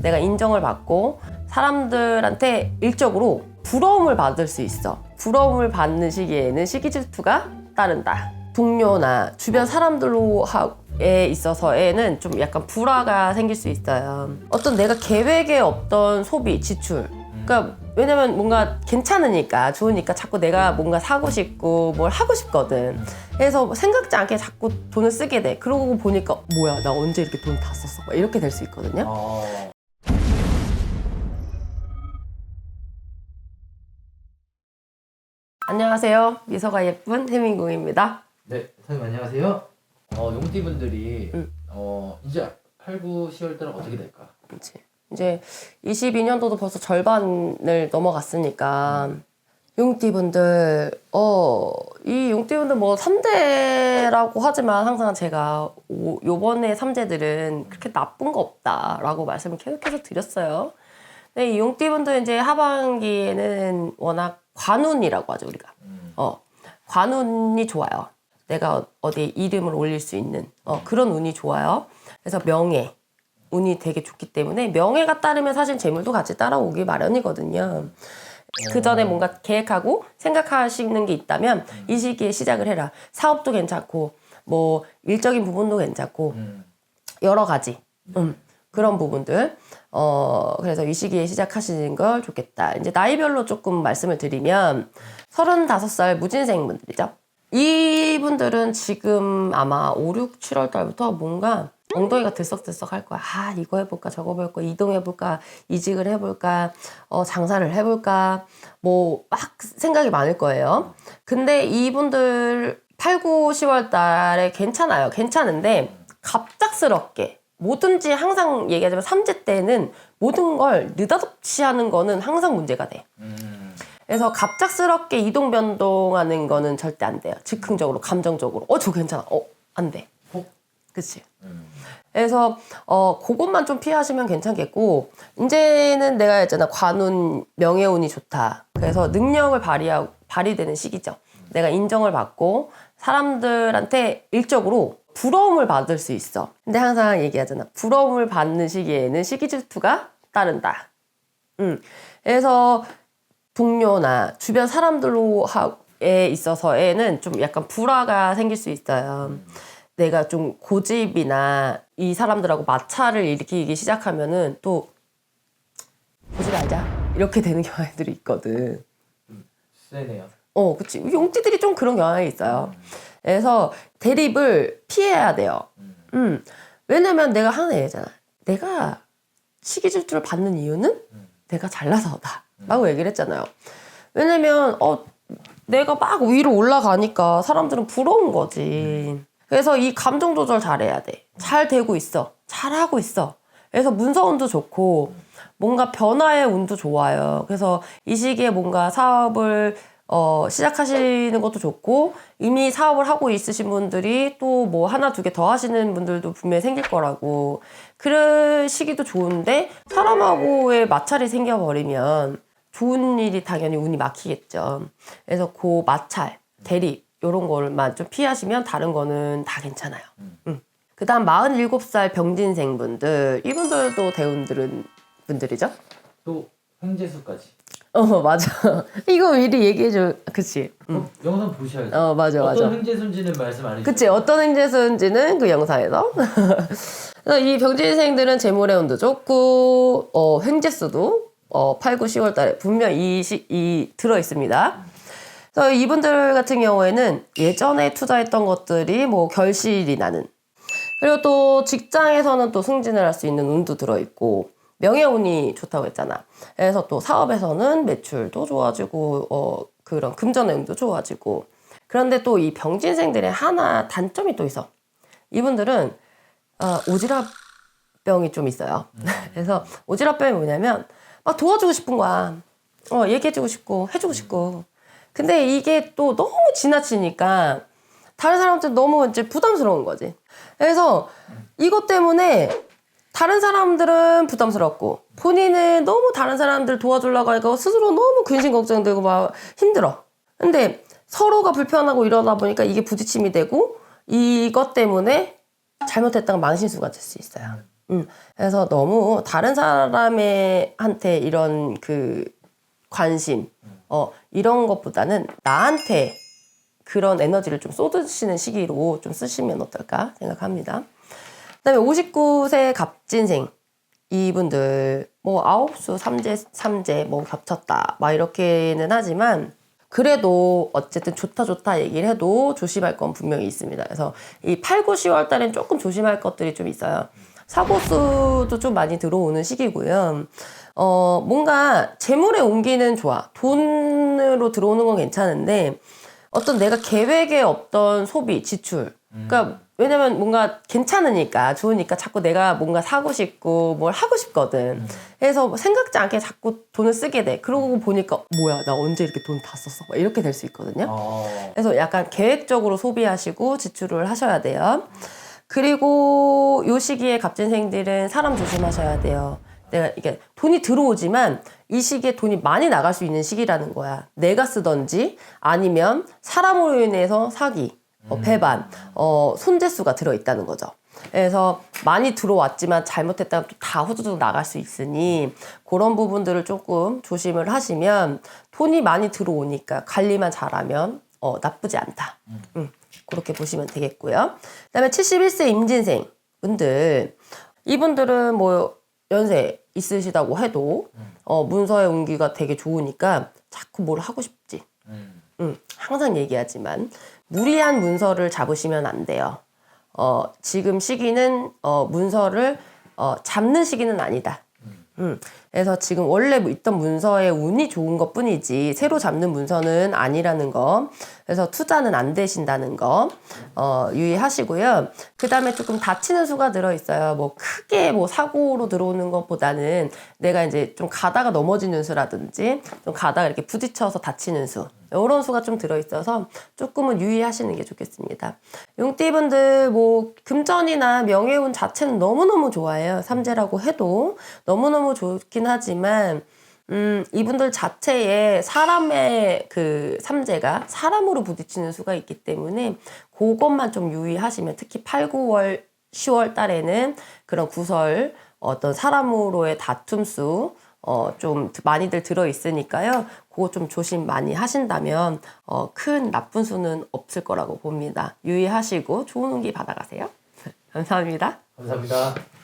내가 인정을 받고 사람들한테 일적으로 부러움을 받을 수 있어. 부러움을 받는 시기에는 시기 질투가 따른다. 동료나 주변 사람들로 에 있어서에는 좀 약간 불화가 생길 수 있어요. 어떤 내가 계획에 없던 소비, 지출. 그러니까 왜냐면 뭔가 괜찮으니까 좋으니까 자꾸 내가 뭔가 사고 싶고 뭘 하고 싶거든. 그래서 생각지 않게 자꾸 돈을 쓰게 돼. 그러고 보니까 뭐야 나 언제 이렇게 돈 다 썼어? 막 이렇게 될 수 있거든요. 안녕하세요. 미소가 예쁜 해민궁입니다. 네, 선생님 안녕하세요. 어, 용띠분들이 응. 어, 이제 8, 9, 10월 달은 어떻게 될까? 그렇지. 이제 22년도도 벌써 절반을 넘어갔으니까 용띠분들 어 이 용띠분들 뭐 3대라고 하지만 항상 제가 오, 요번에 3대들은 그렇게 나쁜 거 없다라고 말씀을 계속해서 드렸어요. 근데 이 용띠분들 이제 하반기에는 워낙 관운이라고 하죠 우리가. 음. 어 관운이 좋아요. 내가 어디에 이름을 올릴 수 있는 어, 그런 운이 좋아요. 그래서 명예 운이 되게 좋기 때문에 명예가 따르면 사실 재물도 같이 따라오기 마련이거든요. 그 전에 뭔가 계획하고 생각하시는 게 있다면 이 시기에 시작을 해라. 사업도 괜찮고 뭐 일적인 부분도 괜찮고 음. 여러 여러 가지 음, 그런 부분들 어 그래서 이 시기에 시작하시는 걸 좋겠다 이제 나이별로 조금 말씀을 드리면 35살 무진생 분들이죠 이분들은 지금 아마 5, 6, 7월 달부터 뭔가 엉덩이가 들썩들썩 할 거야. 아, 이거 해볼까, 저거 해볼까, 이동해볼까, 이직을 해볼까, 어, 장사를 해볼까, 뭐, 막 생각이 많을 거예요. 근데 이분들 8, 9, 10월 달에 괜찮아요. 괜찮은데, 갑작스럽게, 뭐든지 항상 얘기하자면 삼재 때는 모든 걸 느닷없이 하는 거는 항상 문제가 돼. 음. 그래서 갑작스럽게 이동 변동하는 거는 절대 안 돼요. 즉흥적으로, 감정적으로. 어, 저 괜찮아. 어, 안 돼. 혹? 그치? 음. 그래서 어 그것만 좀 피하시면 괜찮겠고 이제는 내가 했잖아 관운 명예운이 좋다. 그래서 능력을 발휘하 발휘되는 시기죠. 내가 인정을 받고 사람들한테 일적으로 부러움을 받을 수 있어. 근데 항상 얘기하잖아. 부러움을 받는 시기에는 시기 질투가 따른다. 음. 그래서 동료나 주변 사람들로 에 있어서에는 좀 약간 불화가 생길 수 있어요. 내가 좀 고집이나 이 사람들하고 마찰을 일으키기 시작하면은 또 고집 알자 이렇게 되는 경향들이 있거든. 세네요. 어, 그치. 용띠들이 좀 그런 경향이 있어요. 그래서 대립을 피해야 돼요. 음. 왜냐면 내가 하는 얘기잖아. 내가 시기 질투를 받는 이유는 내가 잘나서다. 라고 얘기를 했잖아요. 왜냐면, 어, 내가 막 위로 올라가니까 사람들은 부러운 거지. 그래서 이 감정 조절 잘해야 돼. 잘 되고 있어. 잘하고 있어. 그래서 문서 운도 좋고, 뭔가 변화의 운도 좋아요. 그래서 이 시기에 뭔가 사업을 어, 시작하시는 것도 좋고, 이미 사업을 하고 있으신 분들이 또 뭐 하나, 두 개 더 하시는 분들도 분명히 생길 거라고. 그럴 시기도 좋은데, 사람하고의 마찰이 생겨버리면 좋은 일이 당연히 운이 막히겠죠. 그래서 그 마찰, 대립, 요런 거만 좀 피하시면 다른 거는 다 괜찮아요. 음. 그 다음 47살 병진생 분들, 이분들도 대운들은 분들이죠? 또 횡재수까지. 어, 맞아. 이거 미리 얘기해줘. 그치. 음. 그럼 영상 보셔야죠. 어, 맞아, 어떤 맞아. 횡재수인지는 말씀 안 해주세요. 그치. 어떤 행재수인지는 그 영상에서. 그래서 이 병진생들은 재물의 운도 좋고, 어, 횡재수도 어, 8, 9, 10월 달에 분명 이, 시, 이 들어 있습니다. 그래서 이분들 같은 경우에는 예전에 투자했던 것들이 뭐 결실이 나는. 그리고 또 직장에서는 또 승진을 할 수 있는 운도 들어 있고, 명예운이 좋다고 했잖아. 그래서 또 사업에서는 매출도 좋아지고, 어, 그런 금전의 운도 좋아지고. 그런데 또 이 병진생들의 하나 단점이 또 있어. 이분들은, 어, 오지랖병이 좀 있어요. 그래서 오지랖병이 뭐냐면, 막 도와주고 싶은 거야. 어, 얘기해주고 싶고, 해주고 싶고. 근데 이게 또 너무 지나치니까 다른 사람한테 너무 이제 부담스러운 거지. 그래서 이것 때문에 다른 사람들은 부담스럽고 본인은 너무 다른 사람들 도와주려고 하니까 스스로 너무 근심 걱정되고 막 힘들어. 근데 서로가 불편하고 이러다 보니까 이게 부딪힘이 되고 이것 때문에 잘못했다가 망신수가 될 수 있어요. 음, 그래서 너무 다른 사람의 한테 이런 그 관심, 어, 이런 것보다는 나한테 그런 에너지를 좀 쏟으시는 시기로 좀 쓰시면 어떨까 생각합니다. 그 다음에 59세 갑진생. 이분들, 뭐, 아홉수, 삼재, 삼재, 뭐, 겹쳤다. 막 이렇게는 하지만, 그래도 어쨌든 좋다, 좋다 얘기를 해도 조심할 건 분명히 있습니다. 그래서 이 8, 9, 10월 달엔 조금 조심할 것들이 좀 있어요. 사고수도 좀 많이 들어오는 시기고요. 어, 뭔가 재물의 온기는 좋아. 돈으로 들어오는 건 괜찮은데, 어떤 내가 계획에 없던 소비, 지출. 그러니까 왜냐면 뭔가 괜찮으니까 좋으니까 자꾸 내가 뭔가 사고 싶고 뭘 하고 싶거든. 그래서 생각지 않게 자꾸 돈을 쓰게 돼. 그러고 보니까 뭐야 나 언제 이렇게 돈 다 썼어? 막 이렇게 될 수 있거든요. 어. 그래서 약간 계획적으로 소비하시고 지출을 하셔야 돼요. 그리고 요 시기에 갑진생들은 사람 조심하셔야 돼요. 내가 이게 돈이 들어오지만 이 시기에 돈이 많이 나갈 수 있는 시기라는 거야. 내가 쓰던지 아니면 사람으로 인해서 사기, 어, 배반, 어, 손재수가 들어있다는 거죠. 그래서 많이 들어왔지만 잘못했다면 또 다 후두둑 나갈 수 있으니 그런 부분들을 조금 조심을 하시면 돈이 많이 들어오니까 관리만 잘하면 어, 나쁘지 않다. 음, 그렇게 보시면 되겠고요. 그다음에 71세 임진생 분들 이분들은 뭐 연세 있으시다고 해도 어, 문서의 운기가 되게 좋으니까 자꾸 뭘 하고 싶지. 음. 음, 항상 얘기하지만 무리한 문서를 잡으시면 안 돼요. 어, 지금 시기는 어, 문서를 어, 잡는 시기는 아니다. 음, 그래서 지금 원래 뭐 있던 문서의 운이 좋은 것 뿐이지 새로 잡는 문서는 아니라는 거. 그래서 투자는 안 되신다는 거 어, 유의하시고요. 그 다음에 조금 다치는 수가 들어 있어요. 뭐 크게 뭐 사고로 들어오는 것보다는 내가 이제 좀 가다가 넘어지는 수라든지 좀 가다가 이렇게 부딪혀서 다치는 수. 이런 수가 좀 들어있어서 조금은 유의하시는 게 좋겠습니다. 용띠분들 뭐 금전이나 명예운 자체는 너무너무 좋아요. 삼재라고 해도 너무너무 좋긴 하지만 음, 이분들 자체에 사람의 그 삼재가 사람으로 부딪히는 수가 있기 때문에 그것만 좀 유의하시면 특히 8, 9월, 10월 달에는 그런 구설 어떤 사람으로의 다툼 수 어, 좀 많이들 들어 있으니까요. 그거 좀 조심 많이 하신다면, 어, 큰 나쁜 수는 없을 거라고 봅니다. 유의하시고 좋은 운기 받아가세요. 감사합니다. 감사합니다.